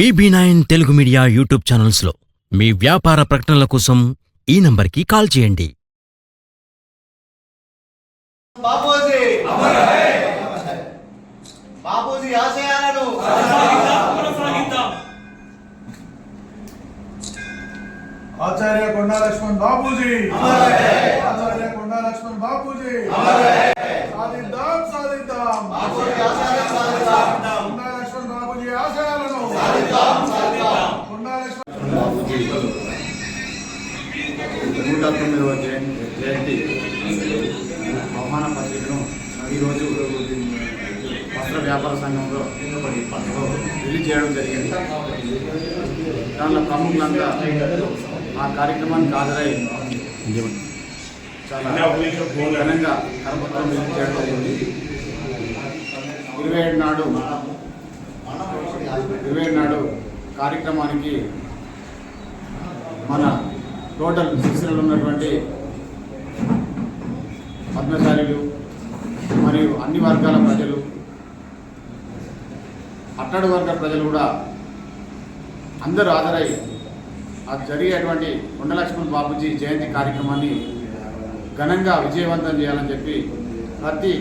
BB nine Telugu media YouTube ఛానల్స్లో మీ వ్యాపార ప్రకటనల కోసం ఈ నంబర్కి కాల్ చేయండి. బాపూజీ బాపూజీ ఆశయాలను ఆచార్య కొండా లక్ష్మణ్ బాపూజీ. ఆచార్య కొండా లక్ష్మణ్ బాపూజీ. సాధిద్దాం సాధిద్దాం. కొండా లక్ష్మణ్ బాపూజీ ఆశయాలను కొండా లక్ష్మణ్ బాబుజీ నూట తొమ్మిదవ జయంతి ఆహ్వాన పత్రికను ఈరోజు వస్త్ర వ్యాపార సంఘంలో రిలీజ్ చేయడం జరిగింది దానిలో ప్రముఖులంతా ఆ కార్యక్రమానికి హాజరై చాలా ఘనంగా కరపత్రం రిలీజ్ చేయడం జరిగింది ఇరవై ఏడు నాడు ఇరవై నాడు కార్యక్రమానికి మన టోటల్ శిక్షణలో ఉన్నటువంటి పద్మశాలీలు మరియు అన్ని వర్గాల ప్రజలు అట్టడు వర్గ ప్రజలు కూడా అందరూ హాజరై అది జరిగేటువంటి కొండలక్ష్మణ్ బాబుజీ జయంతి కార్యక్రమాన్ని ఘనంగా విజయవంతం చేయాలని చెప్పి ప్రతి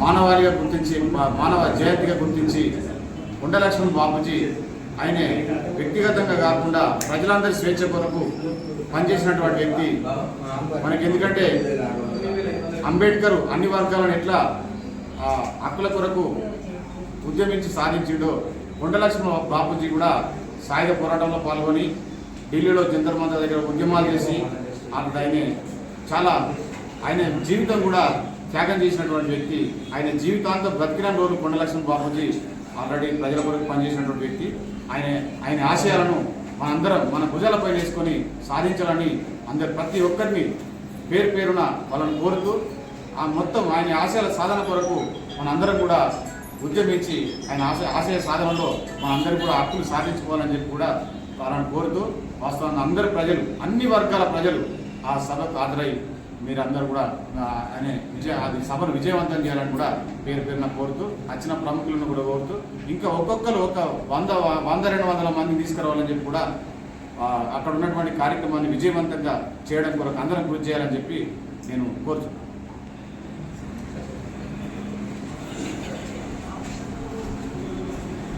మానవాళిగా గుర్తించి మా- మానవ జయంతిగా గుర్తించి ఉండలక్ష్మణ్ బాబుజీ ఆయనే వ్యక్తిగతంగా కాకుండా ప్రజలందరి స్వేచ్ఛ కొరకు పనిచేసినటువంటి వ్యక్తి. మనకి ఎందుకంటే అంబేద్కర్ అన్ని వర్గాలను ఎట్లా హక్కుల కొరకు ఉద్యమించి సాధించిండో ఉండలక్ష్మణ బాపూజీ కూడా సాయుధ పోరాటంలో పాల్గొని ఢిల్లీలో జంతర్ మంత్ర దగ్గర ఉద్యమాలు చేసి అక్కడ ఆయన చాలా ఆయన జీవితం కూడా త్యాగం చేసినటువంటి వ్యక్తి ఆయన జీవితాంతం బ్రతికిన రోజు కొండలక్ష్మణ బాపూజీ ఆల్రెడీ ప్రజల కొరకు పనిచేసినటువంటి వ్యక్తి. ఆయన ఆయన ఆశయాలను మనందరం మన భుజాలపై వేసుకొని సాధించాలని అందరు ప్రతి ఒక్కరిని పేరు పేరున వాళ్ళని కోరుతూ ఆ మొత్తం ఆయన ఆశయాల సాధన కొరకు మనందరం కూడా ఉద్యమించి ఆయన ఆశ ఆశయ సాధనలో మనందరం కూడా హక్కులు సాధించుకోవాలని చెప్పి కూడా వాళ్ళని కోరుతూ వాస్తవాన్ని అందరు ప్రజలు అన్ని వర్గాల ప్రజలు ఆ సభకు హాజరై మీరందరూ కూడా అనే విజయ అది సభను విజయవంతం చేయాలని కూడా పేరు పేరున కోరుతూ వచ్చిన ప్రముఖులను కూడా కోరుతూ ఇంకా ఒక్కొక్కరు ఒక వంద వంద రెండు వందల మందిని తీసుకురావాలని చెప్పి కూడా అక్కడ ఉన్నటువంటి కార్యక్రమాన్ని విజయవంతంగా చేయడం కొరకు అందరం కృషి చేయాలని చెప్పి నేను కోరుతున్నాను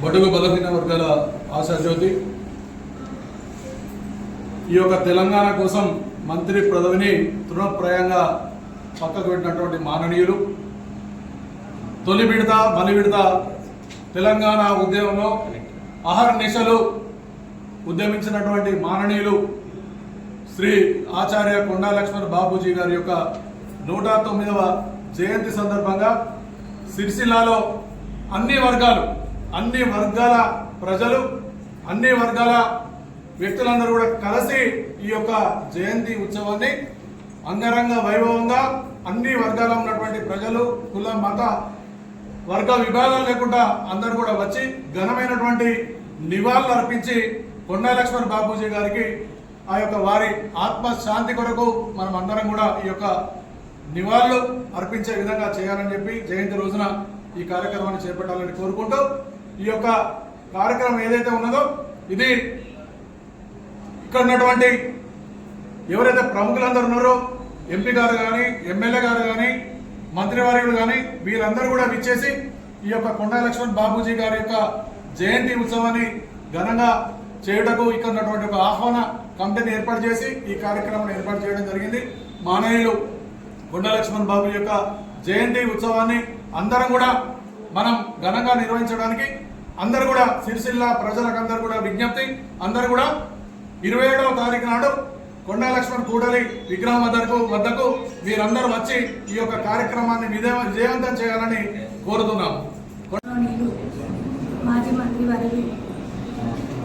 బడుగు బలహీన వర్గాల ఆశాజ్యోతి ఈ యొక్క తెలంగాణ కోసం మంత్రి పదవిని తృణప్రాయంగా పక్కకు పెట్టినటువంటి మాననీయులు. తొలి విడత మలి విడత తెలంగాణ ఉద్యమంలో అహర్నిశలు ఉద్యమించినటువంటి మాననీయులు శ్రీ ఆచార్య కొండా లక్ష్మణ్ బాబూజీ గారి యొక్క నూట తొమ్మిదవ జయంతి సందర్భంగా సిరిసిల్లాలో అన్ని వర్గాలు అన్ని వర్గాల ప్రజలు అన్ని వర్గాల వ్యక్తులందరూ కూడా కలిసి ఈ యొక్క జయంతి ఉత్సవాన్ని అంగరంగ వైభవంగా అన్ని వర్గాల ఉన్నటువంటి ప్రజలు కుల మత వర్గ విభాగాలు లేకుండా అందరూ కూడా వచ్చి ఘనమైనటువంటి నివాళులు అర్పించి కొండా లక్ష్మణ్ బాబూజీ గారికి ఆ యొక్క వారి ఆత్మ శాంతి కొరకు మనం అందరం కూడా ఈ యొక్క నివాళులు అర్పించే విధంగా చేయాలని చెప్పి జయంతి రోజున ఈ కార్యక్రమాన్ని చేపట్టాలని కోరుకుంటూ ఈ యొక్క కార్యక్రమం ఏదైతే ఉన్నదో ఇది ఇక్కడ ఉన్నటువంటి ఎవరైతే ప్రముఖులందరూ ఉన్నారో ఎంపీ గారు కానీ ఎమ్మెల్యే గారు కానీ మంత్రివర్యులు కానీ వీరందరూ కూడా విచ్చేసి ఈ యొక్క కొండా లక్ష్మణ్ బాబూజీ గారి యొక్క జయంతి ఉత్సవాన్ని ఘనంగా చేయుటకు ఇక్కడ ఉన్నటువంటి ఒక ఆహ్వాన కమిటీని ఏర్పాటు చేసి ఈ కార్యక్రమాన్ని ఏర్పాటు చేయడం జరిగింది. మానవులు కొండా లక్ష్మణ్ బాబు యొక్క జయంతి ఉత్సవాన్ని అందరం కూడా మనం ఘనంగా నిర్వహించడానికి అందరు కూడా సిరిసిల్ల ప్రజలకందరూ కూడా విజ్ఞప్తి అందరు కూడా ఇరవై ఏడవ తారీఖు నాడు కొండా లక్ష్మణ్ కూడలి విగ్రహం వద్దకు వద్దకు మీరందరూ వచ్చి ఈ యొక్క కార్యక్రమాన్ని విజయవంతం చేయాలని కోరుతున్నాము. మాజీ మంత్రి వారి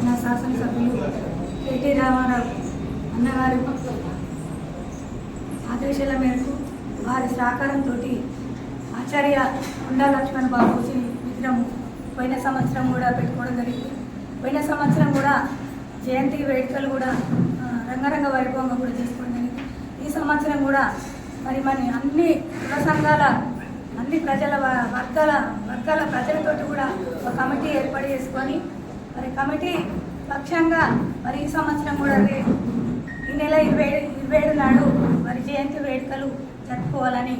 నా శాసనసభ్యులు కేటీ రామారావు అన్నగారి ఆదేశాల మేరకు వారి సహకారంతో ఆచార్య కొండా లక్ష్మణ్ బాబూజీ విగ్రహం పోయిన సంవత్సరం కూడా పెట్టుకోవడం జరిగింది. పోయిన సంవత్సరం కూడా జయంతి వేడుకలు కూడా రంగరంగ వైభవంగా కూడా చేసుకోవడం జరిగింది. ఈ సంవత్సరం కూడా మరి మన అన్ని కుల సంఘాల అన్ని ప్రజల వ- వర్గాల వర్గాల ప్రజలతోటి కూడా ఒక కమిటీ ఏర్పాటు చేసుకొని మరి కమిటీ పక్షంగా మరి ఈ సంవత్సరం కూడా ఈ నెల ఇరవై ఇరవై ఏడు నాడు మరి జయంతి వేడుకలు జరుపుకోవాలని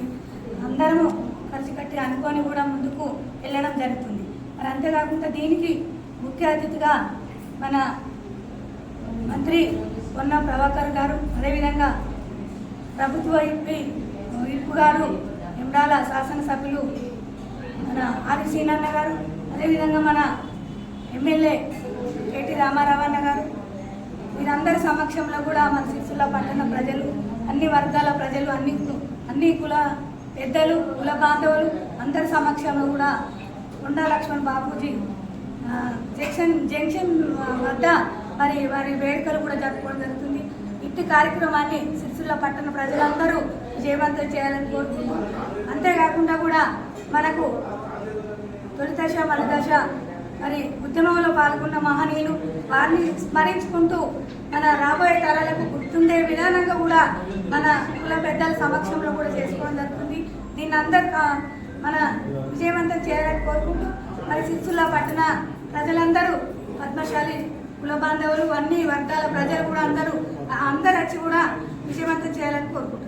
అందరము కలిసికట్టి అనుకొని కూడా ముందుకు వెళ్ళడం జరుగుతుంది. మరి అంతేకాకుండా దీనికి ముఖ్య అతిథిగా మన మంత్రి పొన్న ప్రభాకర్ గారు అదేవిధంగా ప్రభుత్వ ఎంపీ ఇప్పు గారు ఇమ్రాల శాసనసభ్యులు మన ఆది సీనన్న గారు అదేవిధంగా మన ఎమ్మెల్యే కేటీ రామారావు అన్న గారు. వీరందరి సమక్షంలో కూడా మన సిరిసిల్ల పట్టణ ప్రజలు అన్ని వర్గాల ప్రజలు అన్ని అన్ని కుల పెద్దలు కుల బాంధవులు అందరి సమక్షంలో కూడా కొండా లక్ష్మణ్ బాపూజీ జంక్షన్ జంక్షన్ వద్ద మరి వారి వేడుకలు కూడా జరుపుకోవడం జరుగుతుంది. ఇట్టి కార్యక్రమాన్ని సిరిసిల్ల పట్టణ ప్రజలందరూ విజయవంతం చేయాలని కోరుకుంటున్నాం అంతేకాకుండా కూడా మనకు తొలి దశ మన దశ మరి ఉద్యమంలో పాల్గొన్న మహనీయులు వారిని స్మరించుకుంటూ మన రాబోయే తరాలకు గుర్తుండే విధానంగా కూడా మన కుల పెద్దల సమక్షంలో కూడా చేసుకోవడం జరుగుతుంది. దీన్ని అందరు మన విజయవంతం చేయాలని కోరుకుంటూ మరి సిరిసిల్ల పట్టణ ప్రజలందరూ పద్మశాలి కుల బాంధవులు అన్ని వర్గాల ప్రజలు కూడా అందరూ అందరు వచ్చి కూడా విజయవంతం చేయాలని కోరుకుంటున్నాను